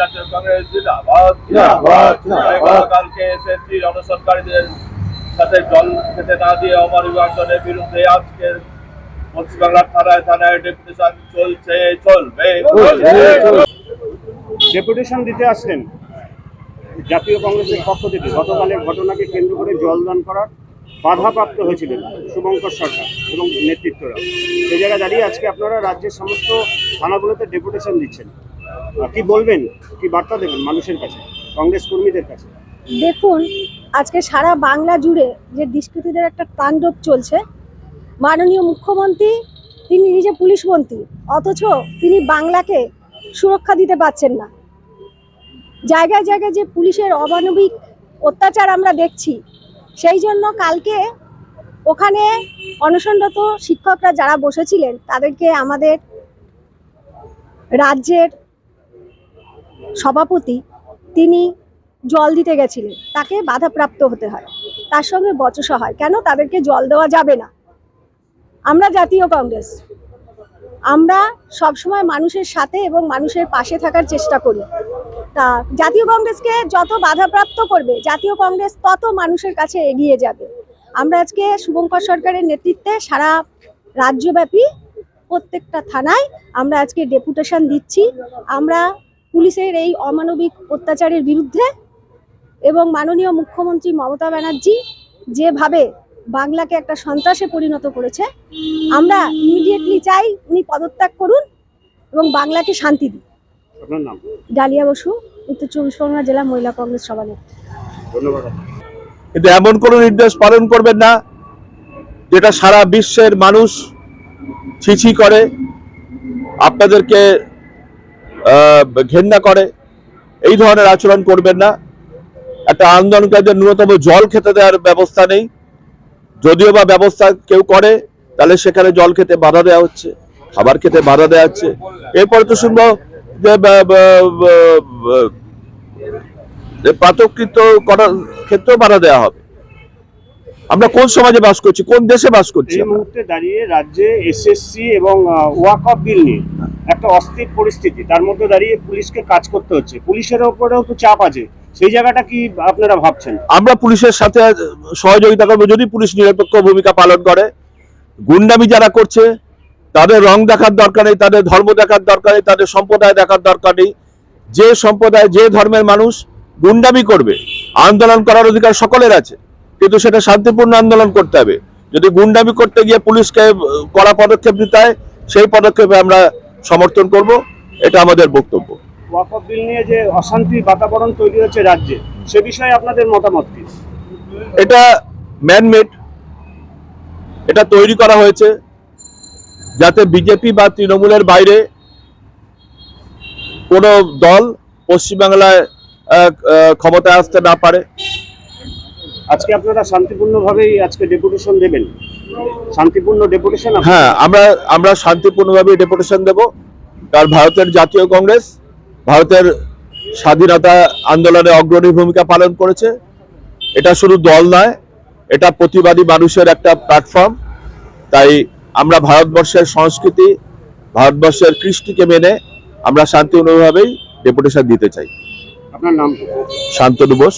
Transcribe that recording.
জাতীয় কংগ্রেস জিন্দাবাদ। এসএসসি সাথে জল খেতে না দিয়ে বিরুদ্ধে আজকে পশ্চিমবাংলার থানায় থানায় ডেপুটেশন চলছে চলবে চলছে, চলছে। ডেপুটেশন দিতে আসলেন জাতীয় কংগ্রেসের পক্ষ থেকে। গতকালের ঘটনাকে কেন্দ্র করে জলদান করার বাধাপ্রাপ্ত হয়েছিলেন শুভঙ্কর সরকার এবং নেতৃত্বরা সেই জায়গায় দাঁড়িয়ে আজকে আপনারা রাজ্যের সমস্ত থানাগুলোতে ডেপুটেশন দিচ্ছেন। কি বলবেন? কি বার্তা দেবেন মানুষের কাছে, কংগ্রেস কর্মীদের কাছে? দেখুন, আজকে সারা বাংলা জুড়ে যে দুষ্কৃতীদের একটা তাণ্ডব চলছে, মাননীয় মুখ্যমন্ত্রী, তিনি নিজে পুলিশ মন্ত্রী অথচ তিনি বাংলাকে সুরক্ষা দিতে পারছেন না। জায়গায় জায়গায় যে পুলিশের অমানবিক অত্যাচার আমরা দেখছি, সেই জন্য কালকে ওখানে অনশনরত শিক্ষকরা যারা বসেছিলেন, তাদেরকে আমাদের রাজ্যের সভাপতি তিনি জল দিতে গেছিলেন। তাকে বাধাপ্রাপ্ত হতে হয়। তার সঙ্গে বচসা হয়। কেন? তাদেরকে জল দেওয়া যাবে না। আমরা জাতীয় কংগ্রেস। আমরা সবসময় মানুষের সাথে এবং মানুষের পাশে থাকার চেষ্টা করি। তা জাতীয় কংগ্রেসকে যত বাধাপ্রাপ্ত করবে, জাতীয় কংগ্রেস তত মানুষের কাছে এগিয়ে যাবে। আমরা আজকে শুভঙ্কর সরকারের নেতৃত্বে সারা রাজ্যব্যাপী প্রত্যেকটা থানায় আমরা আজকে ডেপুটেশন দিচ্ছি। আমরা পুলিশের এই অমানবিক অত্যাচারের বিরুদ্ধে এবং মাননীয় মুখ্যমন্ত্রী মমতা ব্যানার্জি যেভাবে বাংলাকে একটা সন্ত্রাসে পরিণত করেছে আমরা ইমিডিয়েটলি চাই উনি পদত্যাগ করুন এবং বাংলাকে শান্তি দিন। ডালিয়া বসু উত্তর চব্বিশ পরগনা জেলা মহিলা কংগ্রেস সভানেত্রী। ধন্যবাদ কিন্তু এমন কোনো নির্দেশ পালন করবেন না যেটা সারা বিশ্বের মানুষ ছিছি করে, আপনাদেরকে ঘেন্না করে, এই ধরনের আচরণ করবেন না। একটা আন্দোলনকারীদের ন্যূনতম জল খেতে দেওয়ার ব্যবস্থা নেই। যদিও বা ব্যবস্থা কেউ করে, তাহলে সেখানে জল খেতে বাধা দেওয়া হচ্ছে, খাবার খেতে বাধা দেওয়া হচ্ছে। এরপরে তো শুনব যে প্রাতকৃত করার ক্ষেত্রেও বাধা দেওয়া হবে। আমরা কোন সমাজে বাস করছি কোন দেশে বাস করছি এই মুহূর্তে দাঁড়িয়ে রাজ্যে এসএসসি এবং ওয়াক অফ বিল নিয়ে একটা অস্থির পরিস্থিতি। তার মধ্যে দাঁড়িয়ে পুলিশকে কাজ করতে হচ্ছে। পুলিশের ওপরেও তো চাপ আছে। সেই জায়গাটা কি আপনারা ভাবছেন? আমরা পুলিশের সাথে সহযোগিতা করব যদি পুলিশ নিরপেক্ষ ভূমিকা পালন করে। গুন্ডামি যারা করছে তাদের রং দেখার দরকার নেই তাদের ধর্ম দেখার দরকার নেই তাদের সম্প্রদায় দেখার দরকার নেই। যে সম্প্রদায় যে ধর্মের মানুষ গুন্ডামি করবে আন্দোলন করার অধিকার সকলের আছে। কিন্তু সেটা শান্তিপূর্ণ আন্দোলন করতে হবে। যদি গুন্ডামি করতে গিয়ে পুলিশকে কড়া পদক্ষেপ নিতে হয় সেই পদক্ষেপে আমরা সমর্থন করব। এটা আমাদের বক্তব্য। ওয়াক অফ বিল নিয়ে যে অশান্তির বাতাবরণ তৈরি হচ্ছে রাজ্যে সে বিষয়ে আপনাদের মতামত কি? এটা ম্যানমেড এটা তৈরি করা হয়েছে যাতে বিজেপি বা তৃণমূলের বাইরে কোনো দল পশ্চিমবাংলায় ক্ষমতায় আসতে না পারে। আজকে আপনারা শান্তিপূর্ণভাবেই আজকে ডেপুটেশন দেবেন। শান্তিপূর্ণ ডেপুটেশন হ্যাঁ আমরা আমরা শান্তিপূর্ণভাবে ডেপুটেশন দেব। কারণ ভারতের জাতীয় কংগ্রেস ভারতের স্বাধীনতা আন্দোলনে অগ্রণী ভূমিকা পালন করেছে। এটা শুধু দল নয় এটা প্রতিবাদী মানুষের একটা প্ল্যাটফর্ম তাই আমরা ভারতবর্ষের সংস্কৃতি ভারতবর্ষের কৃষ্টিকে মেনে আমরা শান্তিপূর্ণভাবেই ডেপুটেশন দিতে চাই। আপনার নাম? শান্তনু বোস।